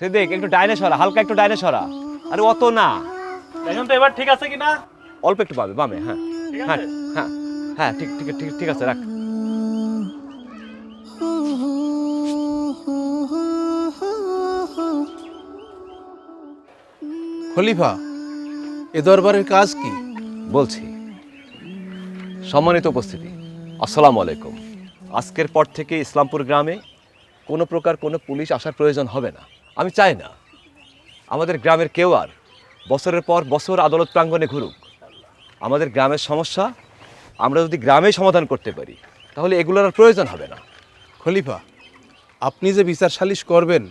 সে দেখ একটু ডাইনে সরা হালকা একটু ডাইনে সরা আরে অত না। এখন তো এবার ঠিক আছে কি না অল্প একটু পাবে বামে হ্যাঁ। হ্যাঁ হ্যাঁ হ্যাঁ ঠিক ঠিক ঠিক ঠিক আছে রাখ। খলিফা এ দরবারের কাজ কি? বলছি সম্মানিত উপস্থিতি আসসালামু আলাইকুম। আজকের পর থেকে ইসলামপুর গ্রামে কোনো প্রকার কোনো পুলিশ আসার প্রয়োজন হবে না। আমি চাই না। আমাদের গ্রামের কেউ আর বছরের পর বছর আদালত প্রাঙ্গণে ঘুরুক। আমাদের গ্রামের সমস্যা আমরা যদি গ্রামেই সমাধান করতে পারি তাহলে এগুলোর আর প্রয়োজন হবে না। খলিফা আপনি যে বিচার সালিশ করবেন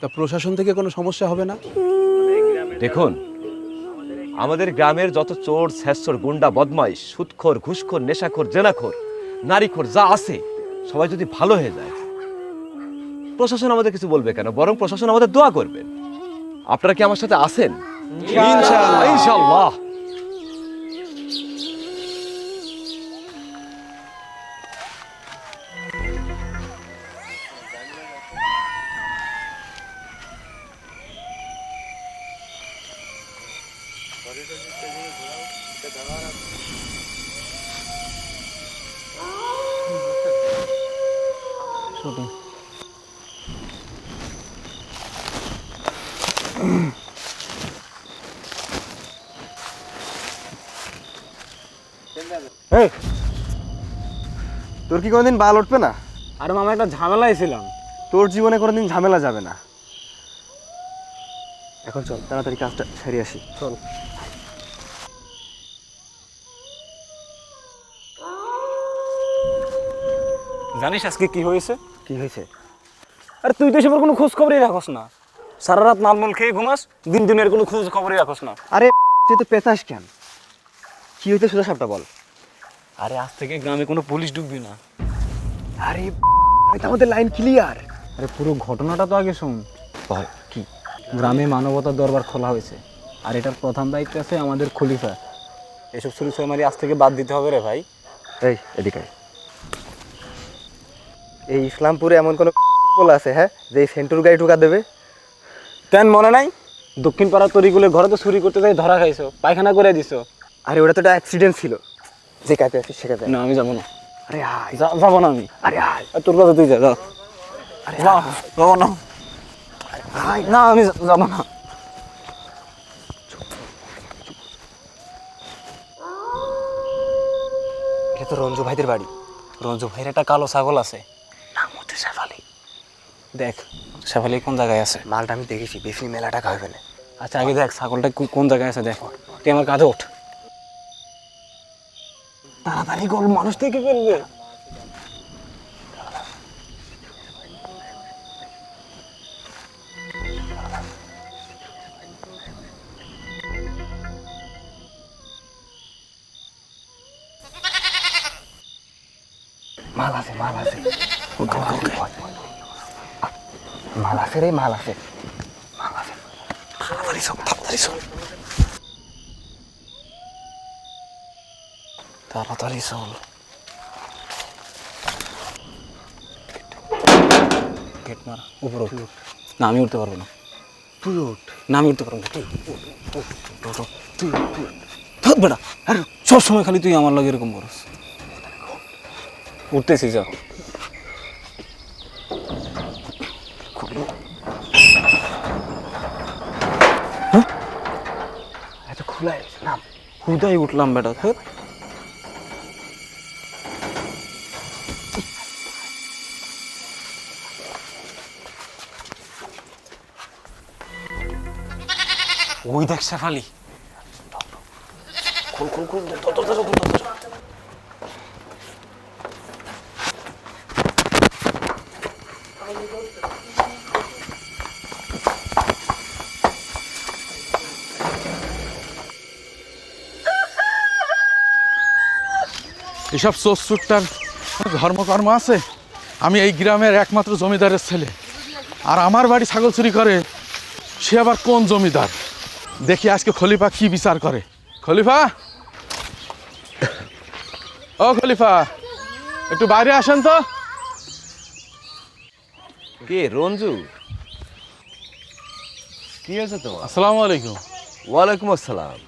তা প্রশাসন থেকে কোনো সমস্যা হবে না? দেখুন আমাদের গ্রামের যত চোর ছ্যাঁচর গুন্ডা বদমাইশ সুদখোর ঘুষখোর নেশাখোর জেনাখোর নারীখোর যা আছে সবাই যদি ভালো হয়ে যায় প্রশাসন আমাদের কিছু বলবে কেন? বরং প্রশাসন আমাদের দোয়া করবেন আপনারা কি আমার সাথে আছেন? ইনশাআল্লাহ। ইনশাআল্লাহ। এই তোর কি কোনোদিন বাল উঠবে না? আর মামা একটা ঝামেলায় ছিলাম। তোর জীবনে কোনোদিন ঝামেলা যাবে না। এখন চল তাড়াতাড়ি কাজটা সেরে আসি। চল। জানিস আজকে কি হয়েছে? কি হয়েছে? আরে তুই তো এসবের কোনো খোঁজ খবরই রাখস না। সারা রাত মালমল খেয়ে ঘুমাস দিন দিনের কোনো খোঁজ খবরই রাখস না। আরে তুই তো পেঁচাস কেন? কি হয়েছে সোজা সাপটা বল। আরে আজ থেকে গ্রামে কোনো পুলিশ ঢুকবি না। আরে আমি তো আমাদের লাইন ক্লিয়ার আরে পুরো ঘটনাটা তো আগে শুন। বল কি? গ্রামে মানবতার দরবার খোলা হয়েছে। আর এটার প্রধান দায়িত্ব আছে আমাদের খলিফা। এসব চুরি মারি আজ থেকে বাদ দিতে হবে রে ভাই। এই এদিকে এই ইসলামপুরে এমন কোনো বল আছে হ্যাঁ যে এই সেন্টুর গাড়ি ঢুকা দেবে? তেন মনে নাই? দক্ষিণ পাড়ার তরিগুলো ঘরে তো চুরি করতে যাই ধরা খাইছো পায়খানা করে দিছো। আরে ওটা তো একটা অ্যাক্সিডেন্ট ছিল। যে কাজে আছিস সে কাজে না আমি যাব না। আরে আয়। যাব না আমি। আরে আয়। তোর কাছে তুই যা যা। আরে যা, যাব না। না আমি যাব না। এটা তো রঞ্জু ভাইদের বাড়ি। রঞ্জু ভাইয়ের একটা কালো ছাগল আছে। নাম হচ্ছে শেফালি। দেখ শেফালি কোন জায়গায় আছে? মালটা আমি দেখেছি বেশি মেলা টাকা হবে না আচ্ছা আগে দেখ ছাগলটা কোন জায়গায় আছে দেখ। তুই আমার কাঁধে ওঠ। তাড়াতাড়ি গোল মানুষ থেকে ফেলবে মাল আছে মাল আছে। মাল আছে রে মাল আছে। মাল আছে। তাড়াতাড়ি সব তাড়াতাড়ি সব তাড়াতাড়ি চল। গেট মার উপরে উঠ। না আমি উঠতে পারব না। তুই ওঠ না আমি উঠতে পারব না। তুই উঠ, উঠ, উঠ, উঠ, তুই ধর বেটা। আরে সব সময় খালি তুই আমার লাগে এরকম করস। উঠতেছি যা। এত খোলা আছে নাম। হুদাই উঠলাম বেটা ওই দেখ শেফালি। খুল খুল খুল। এসব চোরচুরটার ধর্মকর্ম আছে? আমি এই গ্রামের একমাত্র জমিদারের ছেলে। আর আমার বাড়ি ছাগল চুরি করে, সে আবার কোন জমিদার? দেখি আজকে খলিফা কি বিচার করে। খলিফা? ও খলিফা একটু বাইরে আসেন তো। কে রঞ্জু? কি হয়েছে তোমার? আসসালামু আলাইকুম। ওয়ালাইকুম আসসালাম।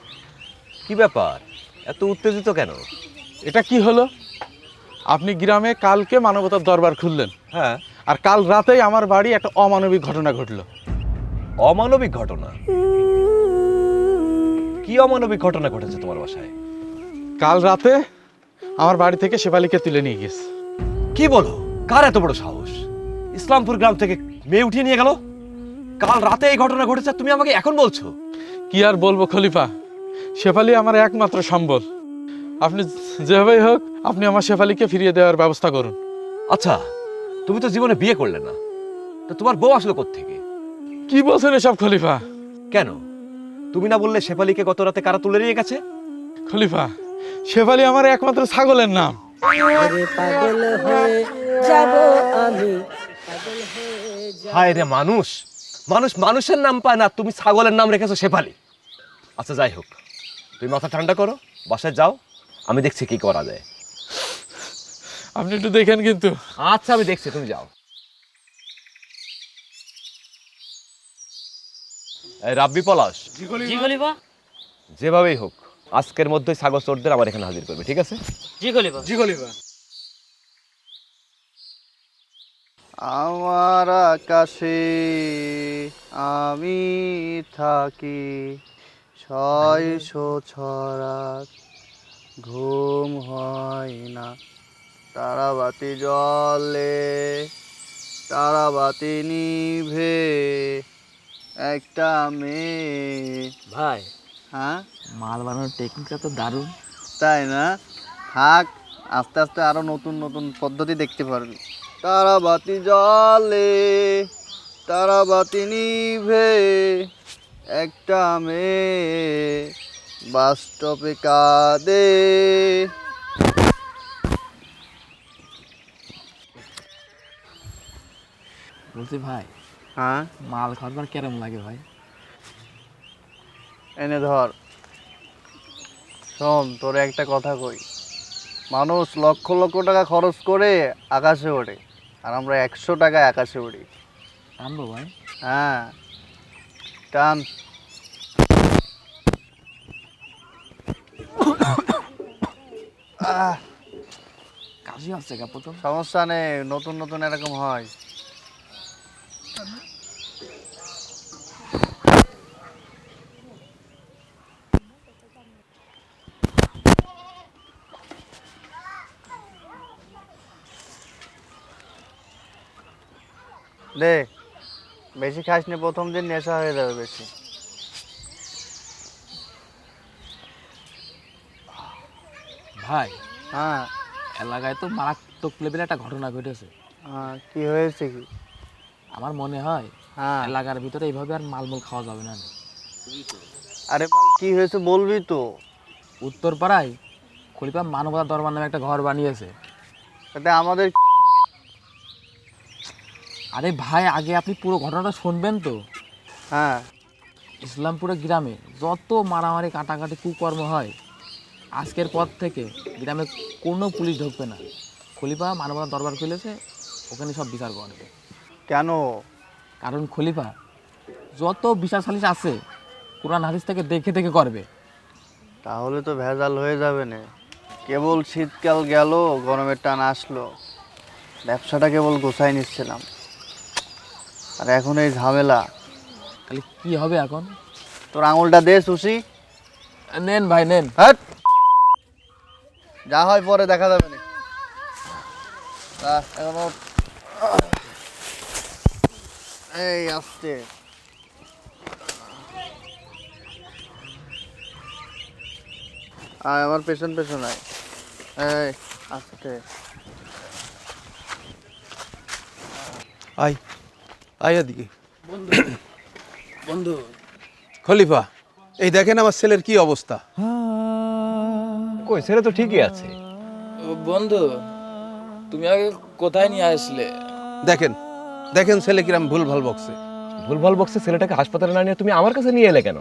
কি ব্যাপার? এত উত্তেজিত কেন? এটা কি হলো? আপনি গ্রামে কালকে মানবতার দরবার খুললেন। হ্যাঁ। আর কাল রাতেই আমার বাড়ি একটা অমানবিক ঘটনা ঘটলো। অমানবিক ঘটনা? কি অমানবিক ঘটনা ঘটেছে তোমার বাসায়? কাল রাতে আমার বাড়ি থেকে শেফালিকে তুলে নিয়ে গেছে। কি বলো? কার এত বড় সাহস? ইসলামপুর গ্রাম থেকে মেয়ে উঠিয়ে নিয়ে গেল? কাল রাতে এই ঘটনা ঘটেছে তুমি আমাকে এখন বলছো? কি আর বলব খলিফা? শেফালি আমার একমাত্র সম্বল। আপনি যেভাবেই হোক আপনি আমার শেফালিকে ফিরিয়ে দেওয়ার ব্যবস্থা করুন। আচ্ছা তুমি তো জীবনে বিয়ে করলে না। তো তোমার বউ আসলো থেকে কি বলছেন এসব খলিফা? কেন? তুমি না বললে শেফালিকে গত রাতে কারা তুলে নিয়ে গেছে? খলিফা শেফালি আমার একমাত্র ছাগলের নাম। হায় রে মানুষ। মানুষ মানুষের নাম পায় না তুমি ছাগলের নাম রেখেছো শেফালি। আচ্ছা যাই হোক। তুমি মাথা ঠান্ডা করো বাসায় যাও আমি দেখছি কি করা যায়। আপনি একটু দেখেন কিন্তু। আচ্ছা আমি দেখছি তুমি যাও। রাব্বি পলাশ। জি খলিফা যেভাবেই হোক আজকের মধ্যেই সাগর চোরদের আমার এখানে হাজির করবে ঠিক আছে? জি খলিফা জি খলিফা আমার আকাশে আমি থাকি ছয়শো ছড়াত ঘুম হয় না। তারাবাতি জলে তারাবাতি নিভে একটা মেয়ে। ভাই। হ্যাঁ? মাল বানানোর টেকনিকটা তো দারুণ। তাই না? থাক আস্তে আস্তে আরও নতুন নতুন পদ্ধতি দেখতে পারবি। তারাবাতি জলে তারাবাতি নিভে একটা মেয়ে বাস্তবে কাঁদে। বলছি ভাই হ্যাঁ? মাল খাওয়ার কেরম লাগে ভাই? এনে ধর। শোন তোর একটা কথা কই। মানুষ লক্ষ লক্ষ টাকা খরচ করে আকাশে ওঠে আর আমরা একশো টাকায় আকাশে উড়ি আনব ভাই? হ্যাঁ। টান। কাশি হচ্ছে গা প্রথম। সমস্যা নেই নতুন নতুন এরকম হয়। দে বেশি খাস নি প্রথম দিন নেশা হয়ে যাবে বেশি। ভাই হ্যাঁ। এলাকায় তো মারাত্মক লেভেলে একটা ঘটনা ঘটেছে। হ্যাঁ, কি হয়েছে কি? আমার মনে হয় হ্যাঁ। এলাকার ভিতরে এইভাবে আর মালমূল খাওয়া যাবে না। আরে কি হয়েছে বলবি তো। উত্তর পাড়ায় খলিফা মানবতা দরবার নামে একটা ঘর বানিয়েছে। তাতে আমাদের আরে ভাই আগে আপনি পুরো ঘটনাটা শুনবেন তো। হ্যাঁ। ইসলামপুরের গ্রামে যত মারামারি কাটাকাটি কুকর্ম হয় আজকের পর থেকে গ্রামে কোনো পুলিশ ঢুকবে না। খলিফা মানবতা দরবার খুলেছে ওখানে সব বিচার করবে কেন? কারণ খলিফা যত বিচার সালিশ আছে কোরআন হাদিস থেকে দেখে দেখে করবে। তাহলে তো ভেজাল হয়ে যাবে না। কেবল শীতকাল গেল গরমের টান আসলো। ব্যবসাটা কেবল গোছাই নিচ্ছিলাম। আর এখন এই ঝামেলা। তাহলে কি হবে এখন? তোর আঙুলটা দে সুশি। নেন ভাই নেন। হ্যাট যা হয় পরে দেখা যাবে না। এখনও এই আসতে আয় আমার পেছন পেছন আয়। এই আসতে আয়। আয় এদিকে। বন্ধু খলিফা এই দেখেন আমার ছেলের কি অবস্থা। কই ছেলে তো ঠিকই আছে। বন্ধু তুমি আগে কোথায় নিয়ে আসলে? দেখেন দেখেন ছেলে কিরাম ভুল ভালো বকছে। ভুলভাল বক্সে ছেলেটাকে হাসপাতালে না নিয়ে তুমি আমার কাছে নিয়ে এলে কেন?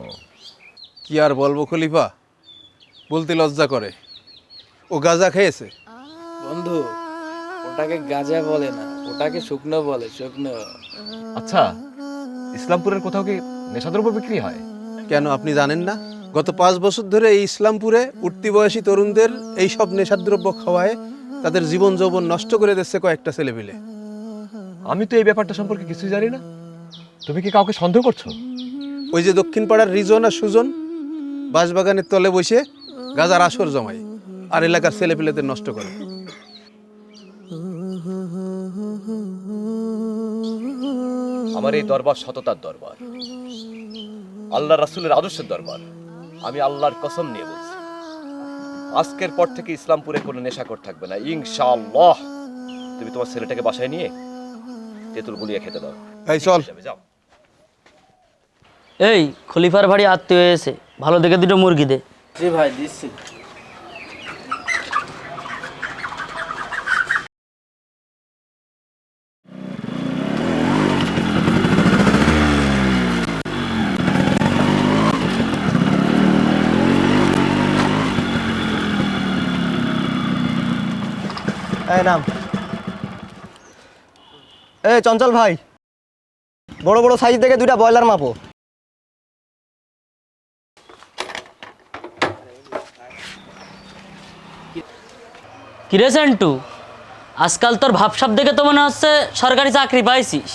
কি আর বলব খলিফা বলতে লজ্জা করে। ও গাঁজা খেয়েছে। বন্ধু ওটাকে গাজা বলে না। ওটাকে শুকনো বলে শুকনো। আচ্ছা ইসলামপুরের কোথাও কি নেশাদ্রব্য বিক্রি হয়? কেন আপনি জানেন না? গত পাঁচ বছর ধরে এই ইসলামপুরে উঠতি বয়সী তরুণদের এই সব নেশাদ্রব্য খাওয়ায় তাদের জীবন যৌবন নষ্ট করে দিচ্ছে কয়েকটা ছেলেপিলে। আমি তো এই ব্যাপারটা সম্পর্কে কিছুই জানি না। তুমি কি কাউকে সন্দেহ করছ? ওই যে দক্ষিণ পাড়ার রিজন আর সুজন বাঁশবাগানের তলে বসে গাজার আসর জমায় আর এলাকার ছেলেপিলেদের নষ্ট করে। আমার এই দরবার সততার দরবার। আল্লাহ রাসূলের আদর্শের দরবার। আমি আল্লাহর কসম নিয়ে বলছি। আজকের পর থেকে ইসলামপুরে কোনো নেশাকর থাকবে না। ইনশাআল্লাহ। তুমি তোমার ছেলেটাকে বাসায় নিয়ে তেঁতুল গুলিয়ে খেতে দাও। এই চল। যাও। এই খলিফার বাড়ি আত্মীয় এসে ভালো দেখে দুটো মুরগি দে। জি ভাই দিচ্ছি। নাম এ চঞ্চল ভাই বড় বড় সাইজ থেকে দুইটা ব্রয়লার মাপো। কিরে সেন্টু আজকাল তোর ভাবসাব দেখে তো মনে হচ্ছে সরকারি চাকরি পাইছিস।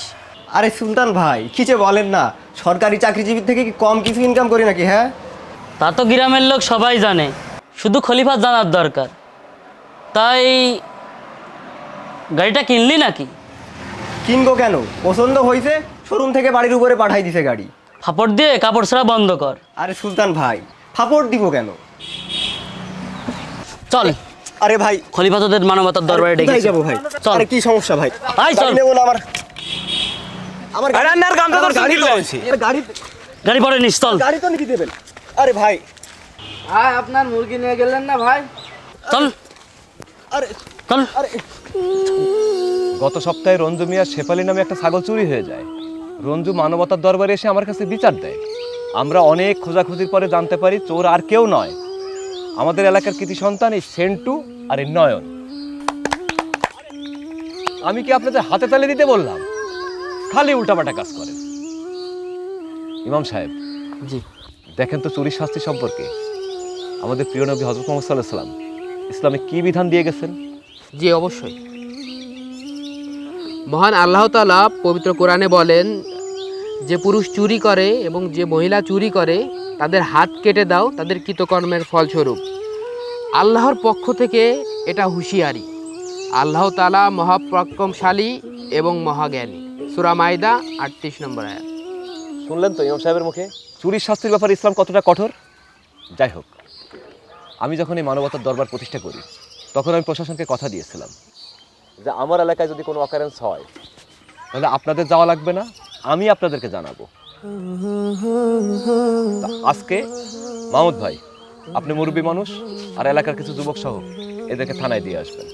আরে সুলতান ভাই কি যে বলেন না সরকারি চাকরিজীবীর থেকে কি কম কিছু ইনকাম করি নাকি হ্যাঁ? তা তো গ্রামের লোক সবাই জানে শুধু খলিফা জানার দরকার। তাই গাড়িটা কিনলি নাকি? কিনবো কেন? পছন্দ হয়েছে শোরুম থেকে বাড়ির উপরে পাঠাই দিছে গাড়ি। ফাপড় দিয়ে কাপড় ছাড়া বন্ধ কর। আরে সুলতান ভাই ফাপড় দিব কেন? চল। আরে ভাই। খলিফা তোদের মানবতার দরবারে ডেকেছে। যাব ভাই? চল। আরে কি সমস্যা ভাই? আয় চল। গাড়ি নেব না আমার। আমার গাড়ি আমার গাড়ি তো- আরে গাড়ি গাড়ি পরে নিস চল। গাড়ি তো নাকি দেবেন? আরে ভাই। ভাই আপনার মুরগি নিয়ে গেলেন না ভাই? চল। আরে চল। গত সপ্তাহে রঞ্জু মিয়া শেফালি নামে একটা ছাগল চুরি হয়ে যায়। রঞ্জু মানবতার দরবারে এসে আমার কাছে বিচার দেয়। আমরা অনেক খোঁজাখুঁজির পরে জানতে পারি চোর আর কেউ নয়। আমাদের এলাকার কৃতি সন্তান এই সেন্টু আর এই নয়ন। আমি কি আপনাদের হাতে তালে দিতে বললাম? খালি উল্টাপাটা কাজ করেন। ইমাম সাহেব জি। দেখেন তো চুরির শাস্তি সম্পর্কে। আমাদের প্রিয় নবী হজরত মোহাম্মদ সাল্লাহ সাল্লাম ইসলামে কি বিধান দিয়ে গেছেন? জি, অবশ্যই। মহান আল্লাহ তালা পবিত্র কোরআনে বলেন, যে পুরুষ চুরি করে এবং যে মহিলা চুরি করে, তাদের হাত কেটে দাও, তাদের কৃতকর্মের ফলস্বরূপ। আল্লাহর পক্ষ থেকে এটা হুঁশিয়ারি। আল্লাহ তালা মহাপরাক্রমশালী এবং মহাজ্ঞানী। সুরা মাইদা আটত্রিশ নম্বর শুনলেন তো ইমাম সাহেবের মুখে? চুরির শাস্তির ব্যাপারে ইসলাম কতটা কঠোর? যাই হোক, আমি যখন এই মানবতার দরবার প্রতিষ্ঠা করি তখন আমি প্রশাসনকে কথা দিয়েছিলাম। যে আমার এলাকায় যদি কোনো অকারেন্স হয় তাহলে আপনাদের যাওয়া লাগবে না আমি আপনাদেরকে জানাব। আজকে মাহমুদ ভাই আপনি মুরব্বী মানুষ আর এলাকার কিছু যুবক সহ এদেরকে থানায় দিয়ে আসবেন।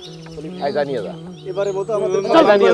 জানিয়ে যা এবারে মতো আমাদের জানিয়ে।